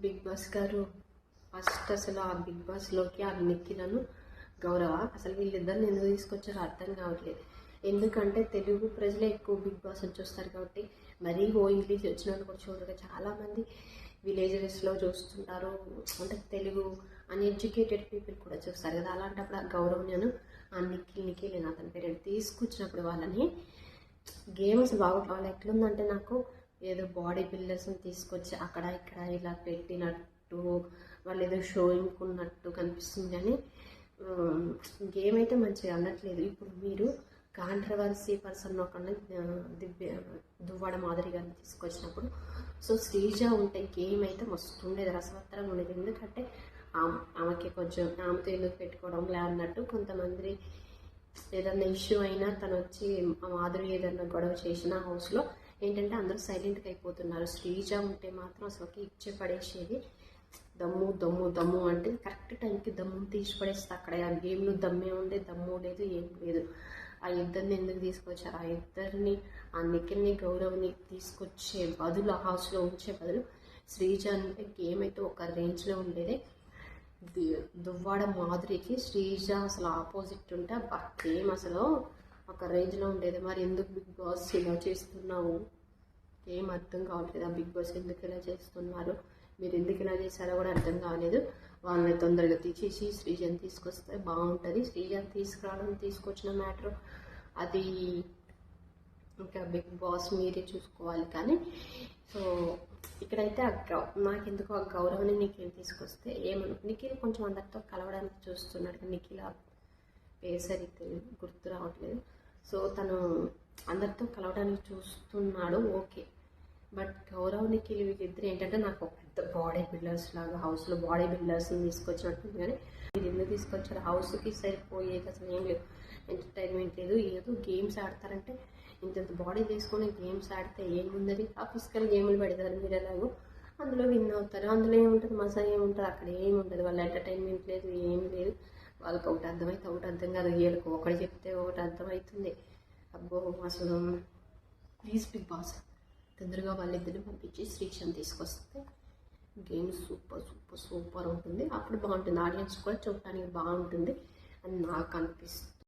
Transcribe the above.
Big boss గారు first అసలు ఆ బిగ్ బాస్లోకి ఆ నిఖిలను గౌరవ? అసలు వీళ్ళిద్దరిని ఎందుకు తీసుకొచ్చారో అర్థం కావట్లేదు. ఎందుకంటే తెలుగు ప్రజలే ఎక్కువ బిగ్ బాస్ అని చూస్తారు కాబట్టి మరీ ఓ ఇంగ్లీష్ వచ్చిన వాళ్ళు కూడా చూడగా చాలామంది విలేజెస్లో చూస్తుంటారు. అంటే తెలుగు అన్ఎడ్యుకేటెడ్ పీపుల్ కూడా చూస్తారు కదా. అలాంటప్పుడు ఆ గౌరవం ఆ నిఖిల్ నిఖిల్ నేను అతని పేరు తీసుకొచ్చినప్పుడు వాళ్ళని గేమ్స్ బాగా వాళ్ళు ఎట్లుందంటే నాకు ఏదో బాడీ బిల్డర్స్ని తీసుకొచ్చి అక్కడ ఇక్కడ ఇలా పెట్టినట్టు వాళ్ళు ఏదో షోయింగ్ ఉన్నట్టు కనిపిస్తుంది కానీ గేమ్ అయితే మంచిగా అనట్లేదు. ఇప్పుడు మీరు కాంట్రవర్సీ పర్సన్ ఒకరిని దివ్య దువ్వాడ మాదిరి గారిని తీసుకొచ్చినప్పుడు సో శ్రీజ ఉంటే గేమ్ అయితే మస్తు ఉండేది రసవత్తరంగా ఉండేది. ఎందుకంటే ఆమె- ఆమెకి కొంచెం ఆమెతో ఎందుకు పెట్టుకోవడం లే అన్నట్టు కొంతమంది ఏదన్నా ఇష్యూ అయినా తను వచ్చి మాధురి ఏదన్నా గొడవ చేసిన హౌస్లో ఏంటంటే అందరూ సైలెంట్గా అయిపోతున్నారు. శ్రీజ ఉంటే మాత్రం అసలు ఇచ్చే పడేసేది దమ్ము దమ్ము దమ్ము అంటే కరెక్ట్ టైంకి దమ్ము తీసి పడేస్తే అక్కడ. ఆ గేమ్లో దమ్మే ఉండే దమ్ము లేదు ఏం లేదు. ఆ ఇద్దరిని ఎందుకు తీసుకొచ్చారు? ఆ ఇద్దరిని ఆ నిఖిల్ని గౌరవ్ని తీసుకొచ్చే బదులు ఆ హౌస్లో ఉంచే బదులు శ్రీజ అంటే గేమ్ అయితే ఒక రేంజ్లో ఉండేది. దువ్వాడ మాధురికి శ్రీజ అసలు ఆపోజిట్ ఉంటే ఆ గేమ్ అసలు ఒక రేంజ్లో ఉండేది. మరి ఎందుకు బిగ్ బాస్ ఇలా చేస్తున్నావు? ఏం అర్థం కావట్లేదు. ఆ బిగ్ బాస్ ఎందుకు ఇలా చేస్తున్నారు? మీరు ఎందుకు ఇలా చేశారో కూడా అర్థం కాలేదు. వాళ్ళని తొందరగా తీసేసి శ్రీజన్ తీసుకొస్తే బాగుంటుంది. శ్రీజన్ తీసుకురావడం తీసుకొచ్చిన మ్యాటర్ అది ఇంకా బిగ్ బాస్ మీరే చూసుకోవాలి కానీ సో ఇక్కడైతే ఆ గౌ నాకెందుకు ఆ గౌరవాన్ని నిఖిల్ తీసుకొస్తే ఏమను నిఖిల్ కొంచెం అందరితో కలవడానికి చూస్తున్నాడు. కానీ నిఖిల్ పేరు సరిగ్గా తెలియదు, గుర్తు రావట్లేదు. సో తను అందరితో కలవడానికి చూస్తున్నాడు ఓకే. బట్ గౌరవ్నికి వీళ్ళిద్దరు ఏంటంటే నాకు ఒక పెద్ద బాడీ బిల్డర్స్ లాగా హౌస్లో బాడీ బిల్డర్స్ని తీసుకొచ్చినట్టుంది కానీ వీళ్ళు ఎందుకు తీసుకొచ్చారు? హౌస్కి సరిపోయేది అసలు ఏం లేదు. ఎంటర్టైన్మెంట్ లేదు. ఏదో గేమ్స్ ఆడతారంటే ఇంత బాడీ తీసుకొని గేమ్స్ ఆడితే ఏముందని ఆ ఫిజికల్ గేమ్లు పెడతారు మీరు ఎలాగో. అందులో విన్ అవుతారు. అందులో ఏముంటుంది? మజా ఏముంటుంది? అక్కడ ఏముంటుంది? వాళ్ళ ఎంటర్టైన్మెంట్ లేదు ఏం లేదు. వాళ్ళకి ఒకటి అర్థమైతే ఒకటి అర్థం కాదు. వీళ్ళకి ఒకటి చెప్తే ఒకటి అర్థమవుతుంది అబ్బో అసలు ప్లీజ్ బిగ్ బాస్. తొందరగా వాళ్ళిద్దరిని పంపించి శ్రీశాంత్ తీసుకొస్తే గేమ్ సూపర్ సూపర్ సూపర్ ఉంటుంది. అప్పుడు బాగుంటుంది. ఆడియన్స్ కూడా చూడటానికి బాగుంటుంది. అని నాకు అనిపిస్తుంది.